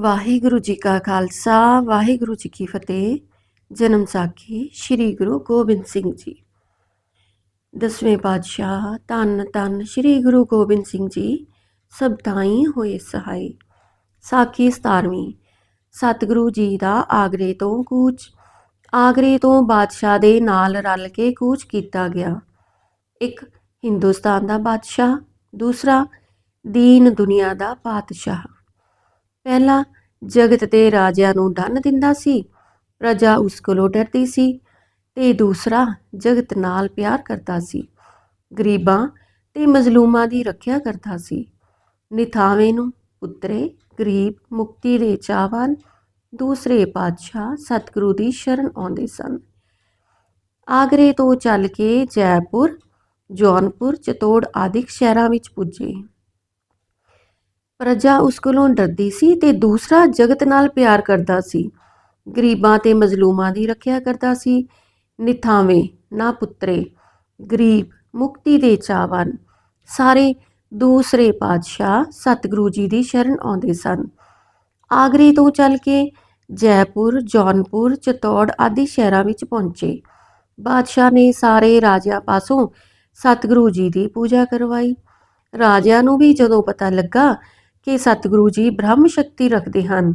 ਵਾਹਿਗੁਰੂ ਜੀ ਕਾ ਖਾਲਸਾ, ਵਾਹਿਗੁਰੂ ਜੀ ਕੀ ਫਤਿਹ। ਜਨਮ ਸਾਖੀ ਸ੍ਰੀ ਗੁਰੂ ਗੋਬਿੰਦ ਸਿੰਘ ਜੀ। ਦਸਵੇਂ ਪਾਤਸ਼ਾਹ ਧੰਨ ਧੰਨ ਸ੍ਰੀ ਗੁਰੂ ਗੋਬਿੰਦ ਸਿੰਘ ਜੀ, ਸਭ ਤਾਈ ਹੋਏ ਸਹਾਈ। ਸਾਖੀ 17ਵੀਂ ਸਤਿਗੁਰੂ ਜੀ ਦਾ ਆਗਰੇ ਤੋਂ ਕੂਚ। ਆਗਰੇ ਤੋਂ ਬਾਦਸ਼ਾਹ ਦੇ ਨਾਲ ਰਲ ਕੇ ਕੂਚ ਕੀਤਾ ਗਿਆ। ਇੱਕ ਹਿੰਦੁਸਤਾਨ ਦਾ ਬਾਦਸ਼ਾਹ, ਦੂਸਰਾ ਦੀਨ ਦੁਨੀਆ ਦਾ ਪਾਤਸ਼ਾਹ ਪਹਿਲਾਂ ਜਗਤ ਦੇ ਰਾਜਿਆਂ ਨੂੰ ਡੰਨ ਦਿੰਦਾ ਸੀ, ਪ੍ਰਜਾ ਉਸ ਕੋਲੋਂ ਡਰਦੀ ਸੀ ਤੇ ਦੂਸਰਾ ਜਗਤ ਨਾਲ ਪਿਆਰ ਕਰਦਾ ਸੀ, ਗਰੀਬਾਂ ਤੇ ਮਜ਼ਲੂਮਾਂ ਦੀ ਰੱਖਿਆ ਕਰਦਾ ਸੀ। ਨਿਥਾਵੇਂ ਨੂੰ ਪੁੱਤਰੇ, ਗਰੀਬ, ਮੁਕਤੀ ਦੇ ਚਾਹਵਾਨ ਦੂਸਰੇ ਪਾਤਸ਼ਾਹ ਸਤਿਗੁਰੂ ਦੀ ਸ਼ਰਨ ਆਉਂਦੇ ਸਨ। ਆਗਰੇ ਤੋਂ ਚੱਲ ਕੇ ਜੈਪੁਰ, ਜੌਨਪੁਰ, ਚਤੋੜ ਆਦਿਕ ਸ਼ਹਿਰਾਂ ਵਿੱਚ ਪੁੱਜੇ। ਪ੍ਰਜਾ ਉਸ ਕੋਲੋਂ ਡਰਦੀ ਸੀ ਤੇ ਦੂਸਰਾ ਜਗਤ ਨਾਲ ਪਿਆਰ ਕਰਦਾ ਸੀ। ਗਰੀਬਾਂ ਤੇ ਮਜ਼ਲੂਮਾਂ ਦੀ ਰੱਖਿਆ ਕਰਦਾ ਸੀ। ਨਿਥਾਵੇਂ ਨਾ ਪੁੱਤਰੇ। ਗਰੀਬ, ਮੁਕਤੀ ਦੇ ਚਾਹਵਾਨ। ਸਾਰੇ ਦੂਸਰੇ ਪਾਤਸ਼ਾਹ ਸਤਿਗੁਰੂ ਜੀ ਦੀ ਸ਼ਰਨ ਆਉਂਦੇ ਸਨ। ਆਗਰੇ ਤੋਂ ਚੱਲ ਕੇ ਜੈਪੁਰ, ਜੌਨਪੁਰ, ਚਤੌੜ ਆਦਿ ਸ਼ਹਿਰਾਂ ਵਿੱਚ ਪਹੁੰਚੇ। ਬਾਦਸ਼ਾਹ ਨੇ ਸਾਰੇ ਰਾਜਿਆਂ ਪਾਸੋਂ ਸਤਿਗੁਰੂ ਜੀ ਦੀ ਪੂਜਾ ਕਰਵਾਈ। ਰਾਜਿਆਂ ਨੂੰ ਵੀ ਜਦੋਂ ਪਤਾ ਲੱਗਾ ਕਿ ਸਤਿਗੁਰੂ ਜੀ ਬ੍ਰਹਮ ਸ਼ਕਤੀ ਰੱਖਦੇ ਹਨ,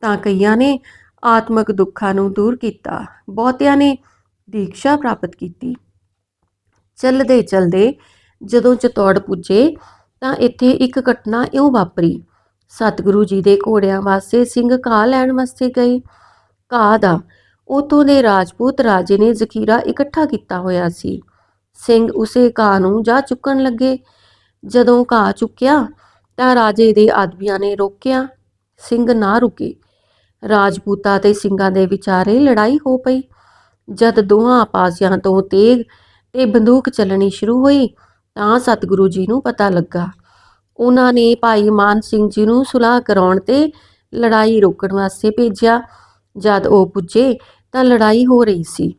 ਤਾਂ ਕਈਆਂ ਨੇ ਆਤਮਿਕ ਦੁੱਖਾਂ ਨੂੰ ਦੂਰ ਕੀਤਾ, ਬਹੁਤਿਆਂ ਨੇ ਦੀਕਸ਼ਾ ਪ੍ਰਾਪਤ ਕੀਤੀ। ਚੱਲਦੇ ਚੱਲਦੇ ਜਦੋਂ ਚਤੌੜ ਪੁੱਜੇ, ਤਾਂ ਇੱਥੇ ਇੱਕ ਘਟਨਾ ਇਉਂ ਵਾਪਰੀ। ਸਤਿਗੁਰੂ ਜੀ ਦੇ ਘੋੜਿਆਂ ਵਾਸਤੇ ਸਿੰਘ ਘਾਹ ਲੈਣ ਵਾਸਤੇ ਗਏ। ਘਾਹ ਦਾ ਉਥੋਂ ਦੇ ਰਾਜਪੂਤ ਰਾਜੇ ਨੇ ਜ਼ਖੀਰਾ ਇਕੱਠਾ ਕੀਤਾ ਹੋਇਆ ਸੀ। ਸਿੰਘ ਉਸੇ ਘਾਹ ਨੂੰ ਜਾ ਚੁੱਕਣ ਲੱਗੇ। ਜਦੋਂ ਘਾਹ ਚੁੱਕਿਆ ਤਾਂ ਰਾਜੇ ਦੇ ਆਦਮੀਆਂ ਨੇ ਰੋਕਿਆ। ਸਿੰਘ ਨਾ ਰੁਕੇ। ਰਾਜਪੂਤਾਂ ਤੇ ਸਿੰਘਾਂ ਦੇ ਵਿਚਾਰੇ ਲੜਾਈ ਹੋ ਪਈ। ਜਦ ਦੋਹਾਂ ਪਾਸਿਆਂ ਤੋਂ ਤੇਗ ਤੇ ਬੰਦੂਕ ਚੱਲਣੀ ਸ਼ੁਰੂ ਹੋਈ, ਤਾਂ ਸਤਿਗੁਰੂ ਜੀ ਨੂੰ ਪਤਾ ਲੱਗਾ। ਉਹਨਾਂ ਨੇ ਭਾਈ ਮਾਨ ਸਿੰਘ ਜੀ ਨੂੰ ਸੁਲਾਹ ਕਰਾਉਣ ਤੇ ਲੜਾਈ ਰੋਕਣ ਵਾਸਤੇ ਭੇਜਿਆ। ਜਦ ਉਹ ਪੁੱਜੇ, ਤਾਂ ਲੜਾਈ ਹੋ ਰਹੀ ਸੀ।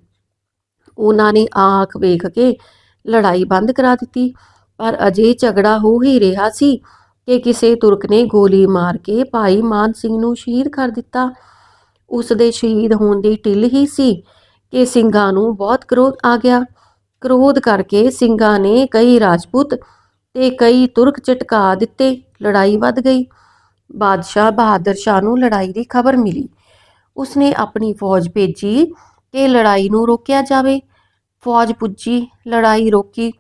ਉਹਨਾਂ ਨੇ ਆਖ ਵੇਖ ਕੇ ਲੜਾਈ ਬੰਦ ਕਰਾ ਦਿੱਤੀ, ਪਰ ਅਜੇ ਝਗੜਾ ਹੋ ਹੀ ਰਿਹਾ ਸੀ। ਕਿ ਕਿਸੇ ਤੁਰਕ ਨੇ ਗੋਲੀ ਮਾਰ ਕੇ ਭਾਈ ਮਾਨ ਸਿੰਘ ਨੂੰ ਸ਼ਹੀਦ ਕਰ ਦਿੱਤਾ। ਉਸ ਦੇ ਸ਼ਹੀਦ ਹੋਣ ਦੀ ਢਿੱਲ ਹੀ ਸੀ ਕਿ ਸਿੰਘਾਂ ਨੂੰ ਬਹੁਤ ਕ੍ਰੋਧ ਆ ਗਿਆ। ਕ੍ਰੋਧ ਕਰਕੇ ਸਿੰਘਾਂ ਨੇ ਕਈ ਰਾਜਪੂਤ ਤੇ ਕਈ ਤੁਰਕ ਝਟਕਾ ਦਿੱਤੇ। ਲੜਾਈ ਵੱਧ ਗਈ। ਬਾਦਸ਼ਾਹ ਬਹਾਦਰ ਸ਼ਾਹ ਨੂੰ ਲੜਾਈ ਦੀ ਖਬਰ ਮਿਲੀ। ਉਸਨੇ ਆਪਣੀ ਫੌਜ ਭੇਜੀ ਕਿ ਲੜਾਈ ਨੂੰ ਰੋਕਿਆ ਜਾਵੇ। ਫੌਜ ਪੁੱਜੀ, ਲੜਾਈ ਰੋਕੀ।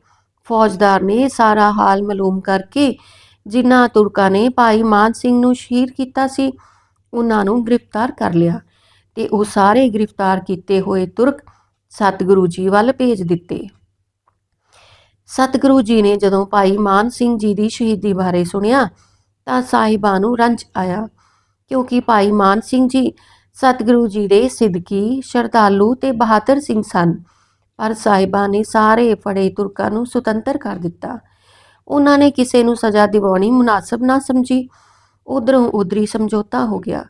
ਫੌਜਦਾਰ ਨੇ ਸਾਰਾ ਹਾਲ ਮਾਲੂਮ ਕਰਕੇ ਜਿਨ੍ਹਾਂ ਤੁਰਕਾਂ ਨੇ ਭਾਈ ਮਾਨ ਸਿੰਘ ਨੂੰ ਸ਼ਹੀਦ ਕੀਤਾ ਸੀ, ਉਹਨਾਂ ਨੂੰ ਗ੍ਰਿਫਤਾਰ ਕਰ ਲਿਆ ਤੇ ਉਹ ਸਾਰੇ ਗ੍ਰਿਫਤਾਰ ਕੀਤੇ ਹੋਏ ਤੁਰਕ ਸਤਿਗੁਰੂ ਜੀ ਵੱਲ ਭੇਜ ਦਿੱਤੇ। ਸਤਿਗੁਰੂ ਜੀ ਨੇ ਜਦੋਂ ਭਾਈ ਮਾਨ ਸਿੰਘ ਜੀ ਦੀ ਸ਼ਹੀਦੀ ਬਾਰੇ ਸੁਣਿਆ ਤਾਂ ਸਾਹਿਬਾਂ ਨੂੰ ਰੰਜ ਆਇਆ, ਕਿਉਂਕਿ ਭਾਈ ਮਾਨ ਸਿੰਘ ਜੀ ਸਤਿਗੁਰੂ ਜੀ ਦੇ ਸਿੱਧਕੀ, ਸ਼ਰਧਾਲੂ ਤੇ ਬਹਾਦਰ ਸਿੰਘ ਸਨ, ਪਰ ਸਾਹਿਬਾਂ ਨੇ ਸਾਰੇ ਫੜੇ ਤੁਰਕਾਂ ਨੂੰ ਸੁਤੰਤਰ ਕਰ ਦਿੱਤਾ। ਉਹਨਾਂ ਨੇ ਕਿਸੇ ਨੂੰ ਸਜ਼ਾ ਦਿਵਾਉਣੀ ਮੁਨਾਸਬ ਨਾ ਸਮਝੀ। ਉਧਰੋਂ ਉਧਰੀ ਸਮਝੌਤਾ ਹੋ ਗਿਆ।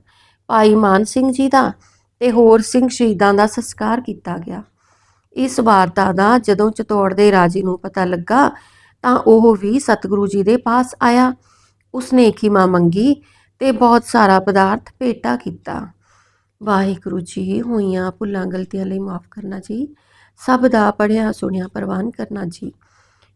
ਭਾਈ ਮਾਨ ਸਿੰਘ ਜੀ ਦਾ ਤੇ ਹੋਰ ਸਿੰਘ ਸ਼ਹੀਦਾਂ ਦਾ ਸੰਸਕਾਰ ਕੀਤਾ ਗਿਆ। ਇਸ ਵਾਰਤਾ ਦਾ ਜਦੋਂ ਚਤੌੜ ਦੇ ਰਾਜੇ ਨੂੰ ਪਤਾ ਲੱਗਾ, ਤਾਂ ਉਹ ਵੀ ਸਤਿਗੁਰੂ ਜੀ ਦੇ ਪਾਸ ਆਇਆ। ਉਸਨੇ ਖਿਮਾ ਮੰਗੀ ਤੇ ਬਹੁਤ ਸਾਰਾ ਪਦਾਰਥ ਭੇਟਾ ਕੀਤਾ। ਵਾਹਿਗੁਰੂ ਜੀ, ਹੋਈਆਂ ਭੁੱਲਾਂ ਗਲਤੀਆਂ ਲਈ ਮਾਫ ਕਰਨਾ ਜੀ। ਸਭ ਦਾ ਪੜਿਆ ਸੁਣਿਆ ਪ੍ਰਵਾਨ ਕਰਨਾ ਜੀ।